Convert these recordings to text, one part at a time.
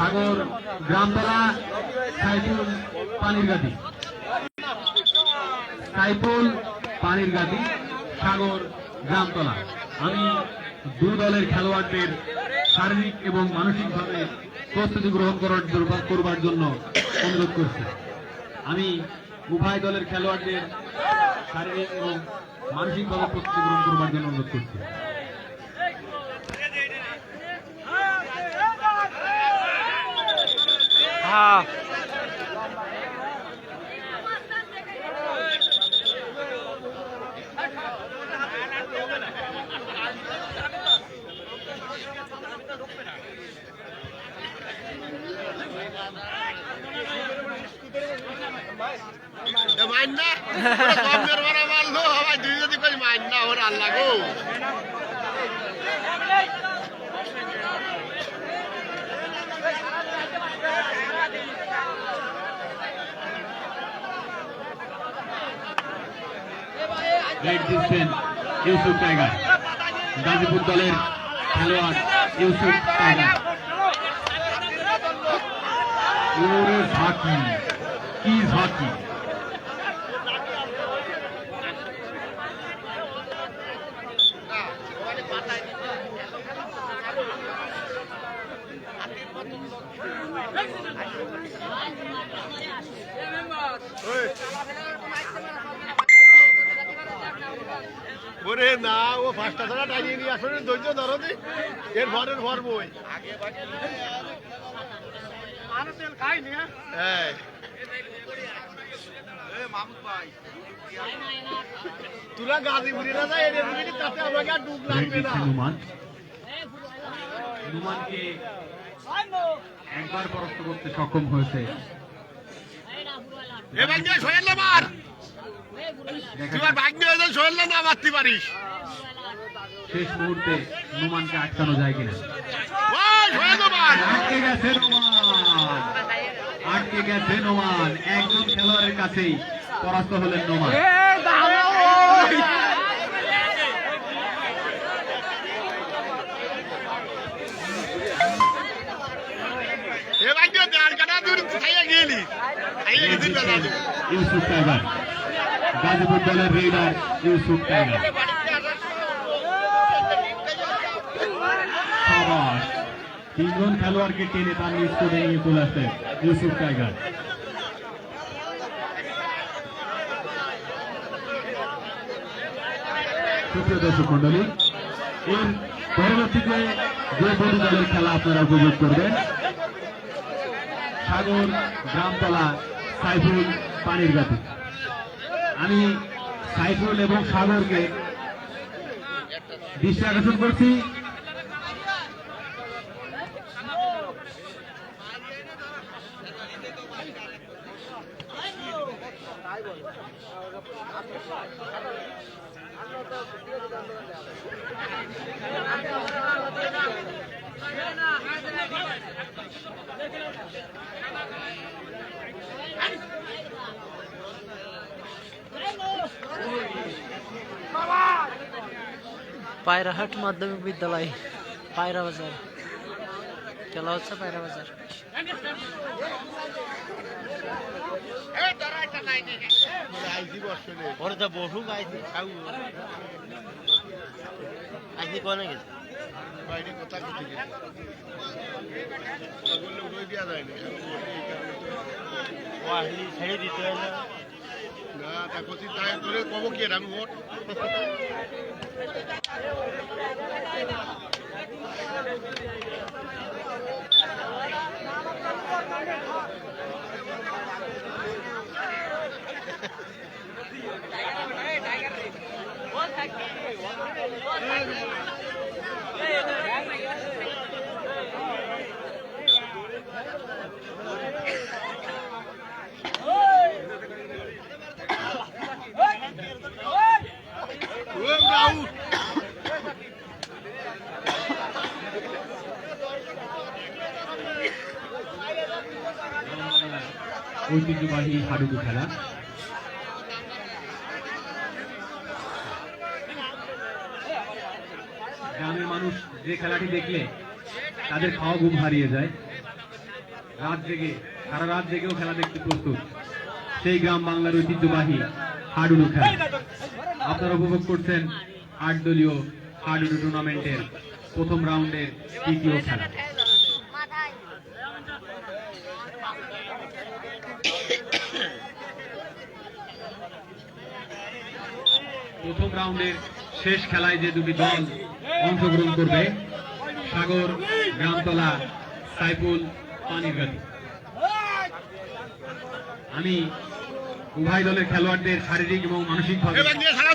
সাগর, গ্রামতলা, সাইফুল, পানির গাদি। সাইফুল, পানির গাদি, সাগর, গ্রামতলা। আমি দু দলের খেলোয়াড়দের শারীরিক এবং মানসিকভাবে প্রস্তুতি গ্রহণ করার করবার জন্য অনুরোধ করছি। আমি উভয় দলের খেলোয়াড়দের শারীরিক এবং মানসিকভাবে প্রস্তুতি গ্রহণ করবার জন্য অনুরোধ করছি। হ্যাঁ মাইন না দুই যদি কই মাইন না ওর আল্লাহ গো। রেড দিচ্ছেন ইউসুফ টাইগার। গাজীপুর দলের খেলোয়াড় ইউসুফ টাইগার। ওরে ঝাঁকি কি ঝাঁকি ওরে না ও পাঁচটা ধরা টাইনিয়ে নিয়ে আসলে ধৈর্য ধরো দি। এর ভরের ভর বই। হ্যাঁ তুলা গাজীপুরি না যায় এদের দিকে তাতে আমাকে আর ডুব লাগবে না। নুমান একবার পরাস্ত করতে সক্ষম হয়েছে। এ ভাই নিয়ে সোহেল না মার দেখা তুই আর যাক ভাগ নিয়ে যাই না মারতে পারিস। শেষ মুহূর্তে নুমানকে আটকানো যায় কিনা? আটকে গেছে নোমান। আটকে গেছে নোমান। একজন খেলোয়াড়ের কাছেই পরাস্ত হলেন নোমান। ইউসুফ টাইগার গাজীপুর দলের রেডার ইউসুফ টাইগার তিনজন খেলোয়াড়কে টেনে তার নিজ করে নিয়ে চলে আসছে ইউসুফ টাইগার। পরবর্তীতে খেলা সাগর, গ্রামতলা, সাইফুল, পানির আমি সাইফুল এবং সাগরকে দৃষ্টি আকর্ষণ করছি। পায়রাহাট মাধ্যমিক বিদ্যালয় পায়রা বাজার। খেলা হচ্ছে পায়রা বাজার। ছেড়ে দিতে হয় না। না তাই কব কি আমি ওর ও আউট ঐতিহ্যবাহী হাডুডু খেলা। গ্রামের মানুষ যে খেলাটি দেখলে তাদের খাওয়া ঘুম হারিয়ে যায়। রাত জেগে, সারা রাত জেগেও খেলা দেখতে প্রস্তুত। সেই গ্রাম বাংলার ঐতিহ্যবাহী হাডুডু খেলা। আপনারা উপভোগ করছেন আট দলীয় হাডুডু টুর্নামেন্টের প্রথম রাউন্ডের তৃতীয় খেলা। প্রথম রাউন্ডের শেষ খেলায় যে দুটি দল অংশগ্রহণ করবে সাগর গ্রামতলা সাইফুল পানিরগাতি আমি উভয় দলের খেলোয়াড়দের শারীরিক এবং মানসিকভাবে।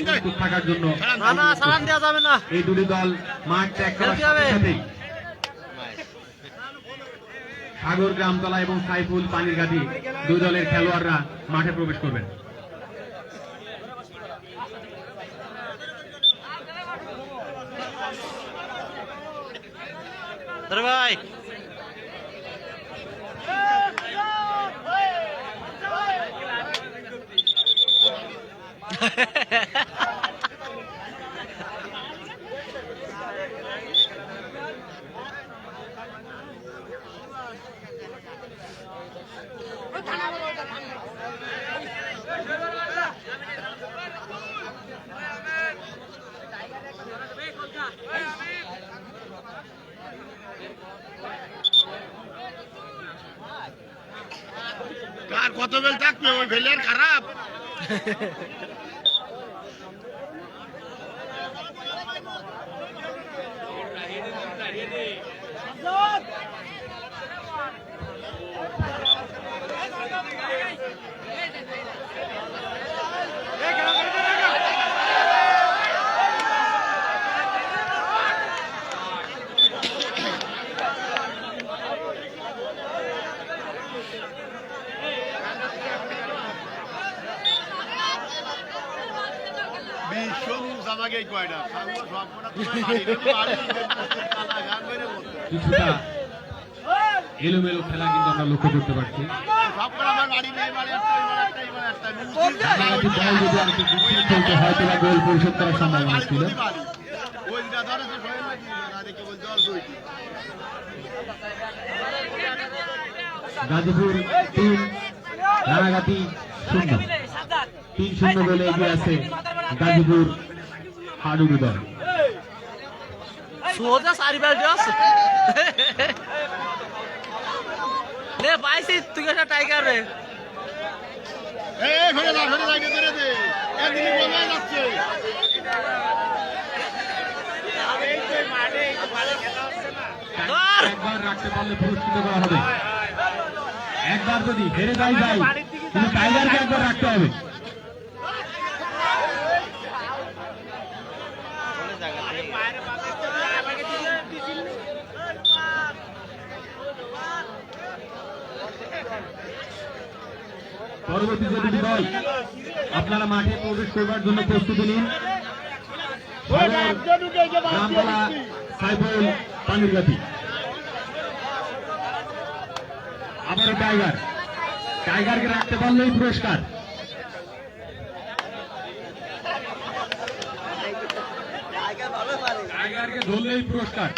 প্রস্তুত থাকার জন্য না না সালাম দেওয়া যাবে না। এই দুটি দল মাঠ ত্যাগ করার সাথেই সাগর গ্রামতলা এবং সাইফুল পানিরগাতি দুই দলের খেলোয়াড়রা মাঠে প্রবেশ করবেন। ভাই। কার কত বেল থাকবে? ওই ফেলিয়ার খারাপ বিশ্ব নিউজ আমাকে এই কয়টা সাগর সব কটা তোমার বাড়িতে বাড়ি, তালা গান মেরে বলতো। এলোমেলো খেলা কিন্তু আমরা লক্ষ্য করতে পারছি। গাজীপুর তিন রানাঘাটি শূন্য তিন শূন্য বলে এগিয়ে আছে গাজীপুর হাডুডু দল সোজা বেলটি আছে নে পাইছি তুই একটা টাইগার রে ধরে দে। যাচ্ছে। ধর। একবার রাখতে পারলে পুরস্কৃত করা হবে একবার যদি হেরে যায় যায় কিন্তু টাইগারকে একবার রাখতে হবে পরবর্তী যে দুটি দল আপনারা মাঠে প্রবেশ করবার জন্য প্রস্তুতি নিন। আবারও টাইগার। টাইগারকে রাখতে পারলেই পুরস্কার। টাইগারকে ধরলেই পুরস্কার।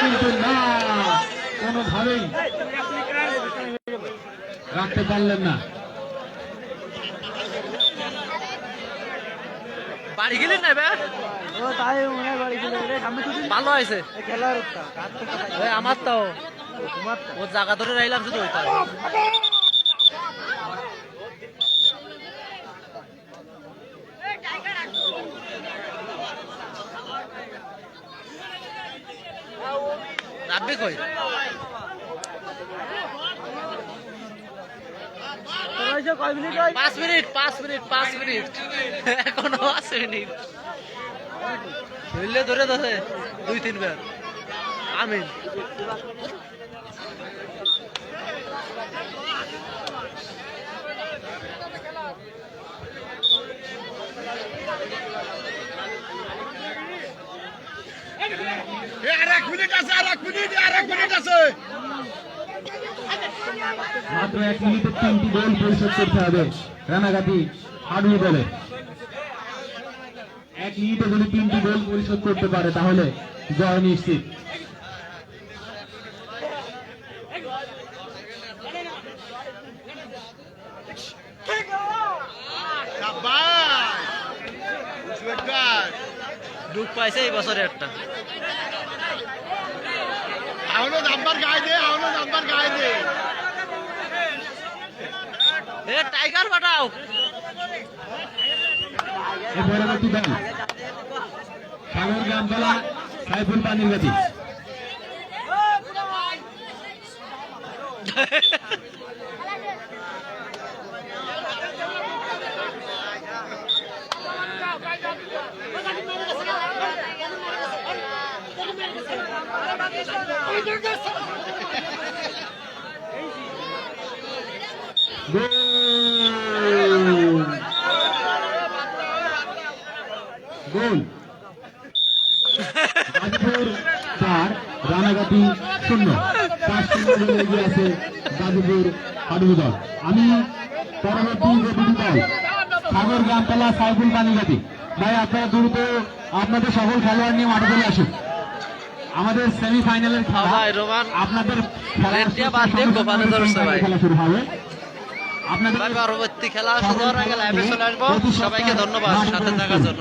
কিন্তু না কোনোভাবেই রাখতে পারলেন না। বাড়ি গেলি না এবার? ও তাই মনে বাড়ি চলে গেলে সামনে শুধু ভালো হয়েছে। খেলার একটা কার তো কথা আমার তাও তোমার ও জায়গা ধরে রাইলাম শুধু ওইটা হয় পাঁচ মিনিট পাঁচ মিনিট পাঁচ মিনিট। এখনও পাঁচ মিনিট। ধরলে ধরে ধরে, দুই তিনবার। আমিন এ, আর এক মিনিট আছে আর এক মিনিট আর এক মিনিট আছে। মাত্র এক মিনিটে তিনটি গোল পরিশোধ করতে হবে। রানাঘাটি হাডুয়া দলে এক মিনিটে যদি তিনটি গোল পরিশোধ করতে পারে তাহলে জয় নিশ্চিত। ডুব পাইছে এই বছরে একটা। এখনও নাম্বার গায়ে দে আউনো নাম্বার গায়ে দে। এ টাইগার পাঠাও এ পরবর্তী দল সাগর গ্রামতলা সাইফুল পানির গতি রানাগাতি শূন্য। এগিয়ে আছে গাজীপুর হাডুবু আমি পরবর্তী সাগর গ্রামতলা সাইফুল ভাই, আপনারা দ্রুত আপনাদের সকল খেলোয়াড় নিয়ে মাঠে চলে আসুন। আমাদের সেমিফাইনালের খেলা। ভাই, রোমান। আপনাদের রেড দিয়ে বাদ দিয়ে গোপালে ধরছে ভাই। খেলা শুরু হবে। আপনাদের পরবর্তী খেলা শুরু হওয়ার আগে লাইভে চলে আসব। সবাইকে ধন্যবাদ সাথে থাকার জন্য।